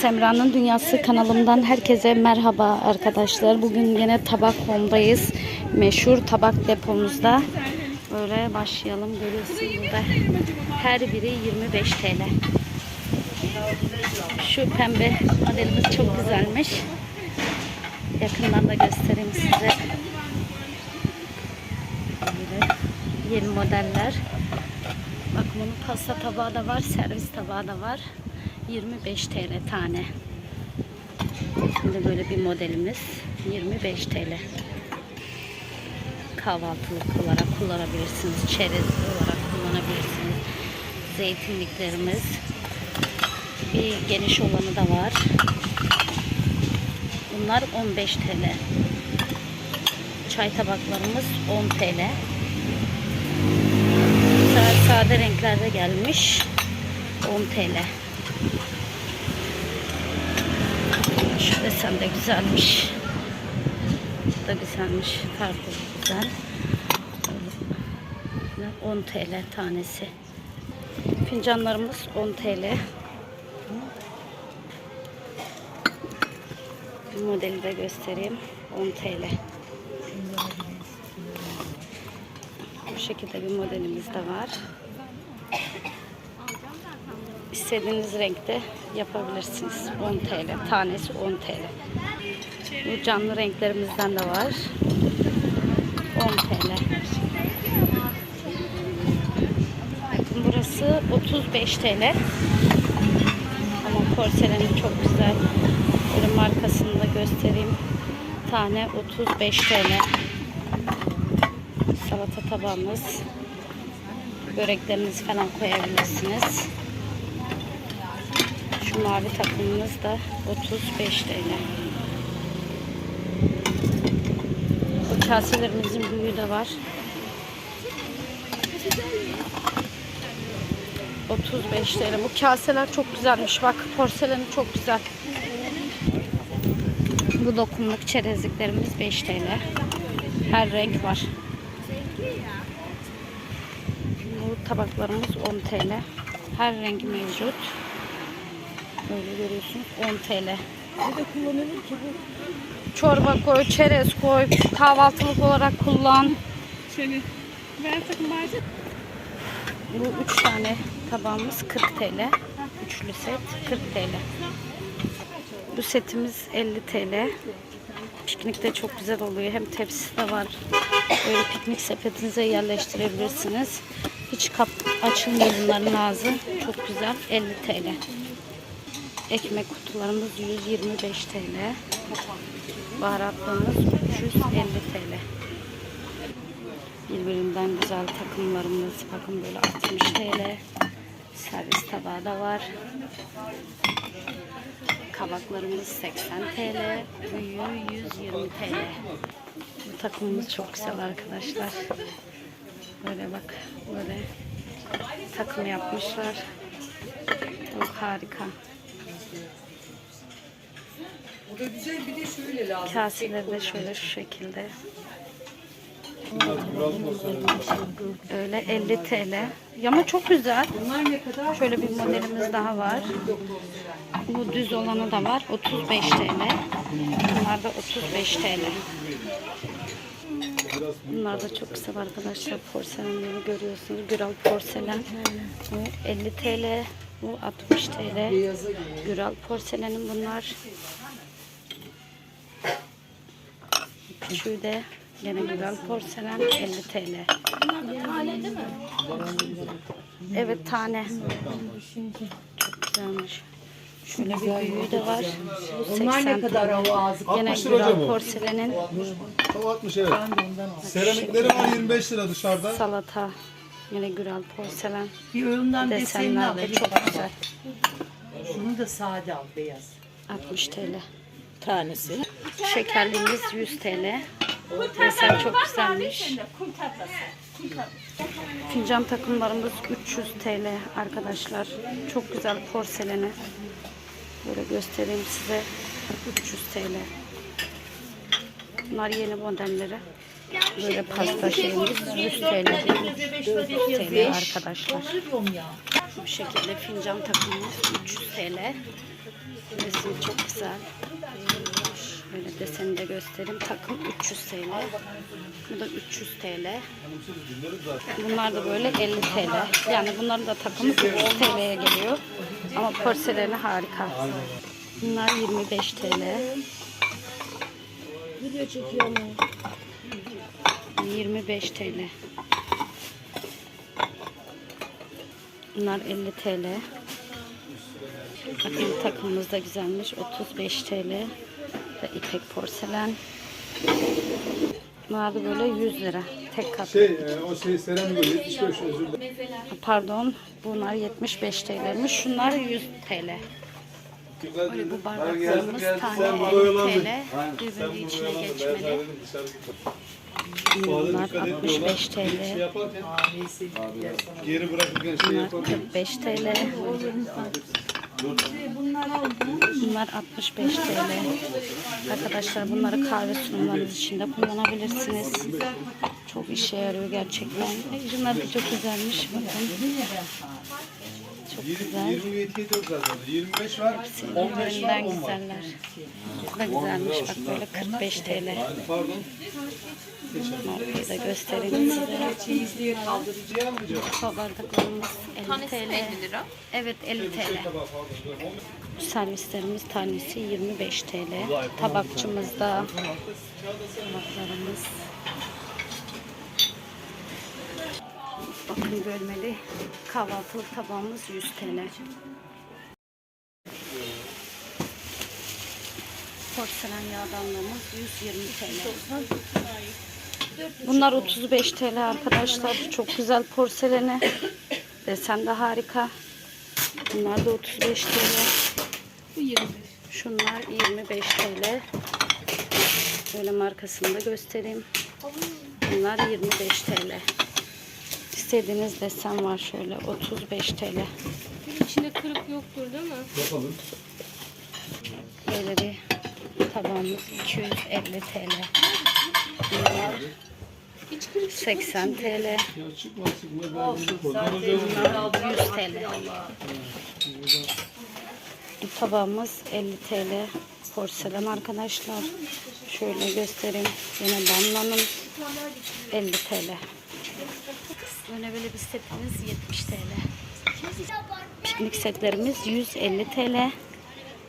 Semra'nın Dünyası kanalımdan herkese merhaba arkadaşlar. Bugün yine tabak hondayız. Meşhur tabak depomuzda. Böyle başlayalım. Görüyorsunuz burada. Her biri 25 TL. Şu pembe modelimiz çok güzelmiş. Yakından da göstereyim size. Yeni modeller. Bak bunun pasta tabağı da var, servis tabağı da var. 25 TL tane. Şimdi böyle bir modelimiz 25 TL. Kahvaltılık olarak kullanabilirsiniz. Çerez olarak kullanabilirsiniz. Zeytinliklerimiz. Bir geniş olanı da var. Bunlar 15 TL. Çay tabaklarımız 10 TL. Sade, renklerde gelmiş. 10 TL. Şu desen de güzelmiş. Bu da güzelmiş. Farklı güzel. Böyle 10 TL tanesi. Fincanlarımız 10 TL. Bir modeli de göstereyim. 10 TL. Bu şekilde bir modelimiz de var. İstediğiniz renkte yapabilirsiniz. 10 TL. Tanesi 10 TL. Bu canlı renklerimizden de var. 10 TL. Burası 35 TL. Ama porseleni çok güzel. Böyle markasını da göstereyim. Tane 35 TL. Salata tabağımız. Böreklerinizi falan koyabilirsiniz. Şu mavi takımımız da 35 TL. Bu kaselerimizin büyüğü de var. 35 TL. Bu kaseler çok güzelmiş. Bak porseleni çok güzel. Bu dokunluk çerezliklerimiz 5 TL. Her renk var. Bu tabaklarımız 10 TL. Her rengi mevcut. Böyle görüyorsunuz 10 TL. Ne de kullanılır ki bu? Çorba koy, çerez koy, kahvaltılık olarak kullan. Seni. Ben takım bağıracak. Bu 3 tane tabağımız 40 TL. Üçlü set 40 TL. Bu setimiz 50 TL. Piknikte çok güzel oluyor. Hem tepsisi de var. Böyle piknik sepetinize yerleştirebilirsiniz. Hiç kap açılmıyor bunların ağzı. Çok güzel. 50 TL. Ekmek kutularımız 125 TL. Baharatlığımız 350 TL. Birbirinden güzel takımlarımız. Bakın böyle 60 TL. Servis tabağı da var. Kabaklarımız 80 TL. Büyüğü 120 TL. Bu takımımız çok güzel arkadaşlar. Böyle bak. Böyle takım yapmışlar. Çok harika. O da güzel bir de şöyle lazım. Kaseleri de şöyle şu şekilde. Öyle 50 TL. Ama çok güzel. Şöyle bir modelimiz daha var. Bu düz olanı da var. 35 TL. Bunlar da 35 TL. Bunlar da çok güzel arkadaşlar. Porselenleri görüyorsunuz. Güral porselen. Bu 50 TL. Bu 60 TL. Güral porselenin bunlar. De gene Güral porselen 50 TL. Evet tane. Çok güzelmiş. Şöyle bir büyüğü de var. Bu 80 Onlar ne kadar TL. o ağzı? Gene 60 lira Güral bu. porselenin Tam 60 evet. Seramikleri var 25 lira dışarıda. salata. Yine Güral porselen. Bir oyundan desenini al. Desenler de çok güzel. Şunu da sade al beyaz. 60 TL. Tanesi. Şekerliğimiz 100 TL. Desen çok güzelmiş. Fincan takımlarımız 300 TL arkadaşlar. Çok güzel porseleni. Böyle göstereyim size. 300 TL. Bunlar yeni modelleri. Böyle pasta şeyimiz 100 TL. 100 TL arkadaşlar. Bu şekilde fincan takımımız 300 TL. Güzel. Şöyle deseni de göstereyim. Takım 300 TL. Bu da 300 TL. Bunlar da böyle 50 TL. Yani bunların da takımı 300 TL'ye geliyor. Ama porseleni harika. Bunlar 25 TL. Video çekiyor mu? 25 TL. Bunlar 50 TL. Bakın takımımız da güzelmiş. 35 TL. Ve ipek porselen. Bunlar da böyle 100 lira. Tek kat. Şey, e, o şey seramik oluyor. 75 özür dilerim. Pardon. Bunlar 75 TL'miş. Şunlar 100 TL. Böyle bu bardaklarımız tane 50 TL. Birbirinin içine geçmeli. Bunlar 65 TL. yaparken Neyse. geri bırakırken şey yaparken 45 TL. Bunlar 65 TL. Arkadaşlar bunları kahve sunumlarınız içinde kullanabilirsiniz. Çok işe yarıyor gerçekten. Bunlar da çok güzelmiş. Bakın. Çok güzel. 27 yok zaten. 25 var, 15 var, Birbirinden 10 var. güzeller. Da güzelmiş. Bak böyle 45 TL. Pardon. Markayı da göstereyim size. Çeyizliğe kaldırıcı. Şey yapmayacağım. Bu bardaklarımız 50 Tanesi TL. 50 lira. Evet 50 TL. Bu servislerimiz tanesi 25 TL. Tabakçımızda tabaklarımız. Bakın bölmeli kahvaltılık tabağımız 100 TL. Porselen yağdanlığımız 120 TL. Bunlar 35 TL arkadaşlar. Çok güzel porseleni. Desen de harika. Bunlar da 35 TL. Şunlar 25 TL. Böyle markasını da göstereyim. Bunlar 25 TL. İstediğiniz desen var şöyle 35 TL. İçinde kırık yoktur değil mi? Yapalım. Böyle bir tabağımız 250 TL. Bunlar Hiç kırık 80 TL. Ya çıkma çıkma. Olsun. Ben Sadece Bunlar 100 TL. Bu tabağımız 50 TL. Porselen arkadaşlar. Şöyle göstereyim. Yine damlanın 50 TL. Böyle böyle bir setimiz 70 TL. Piknik setlerimiz 150 TL.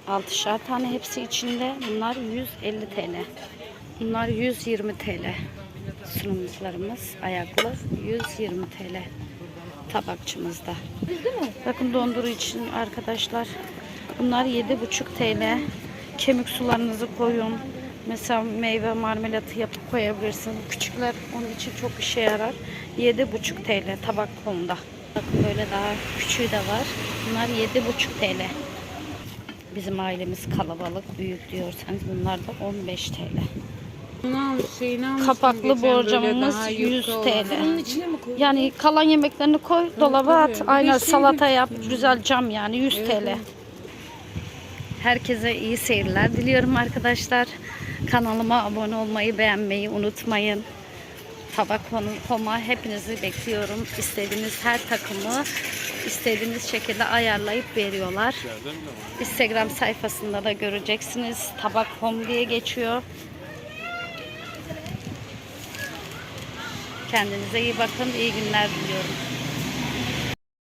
6'şar tane hepsi içinde. Bunlar 150 TL. Bunlar 120 TL. Sunumluklarımız ayaklı 120 TL. Tabakçımızda. Bakın donduru için arkadaşlar. Bunlar 7,5 TL. Kemik sularınızı koyun. Mesela meyve marmelatı yapıp koyabilirsiniz. Bu Küçükler onun için çok işe yarar. 7,5 TL tabak konuda. Bakın böyle daha küçüğü de var. Bunlar 7,5 TL. Bizim ailemiz kalabalık, büyük diyorsanız bunlar da 15 TL. Ne almış şeyini almış. Kapaklı borcamımız 100 TL. Yani kalan yemeklerini koy, dolaba at. Aynen salata yap. Güzel cam yani 100 TL. Herkese iyi seyirler diliyorum arkadaşlar. Kanalıma abone olmayı, beğenmeyi unutmayın. Tabak Homa hepinizi bekliyorum. İstediğiniz her takımı istediğiniz şekilde ayarlayıp veriyorlar. Instagram sayfasında da göreceksiniz. Tabak Home diye geçiyor. Kendinize iyi bakın. İyi günler diliyorum.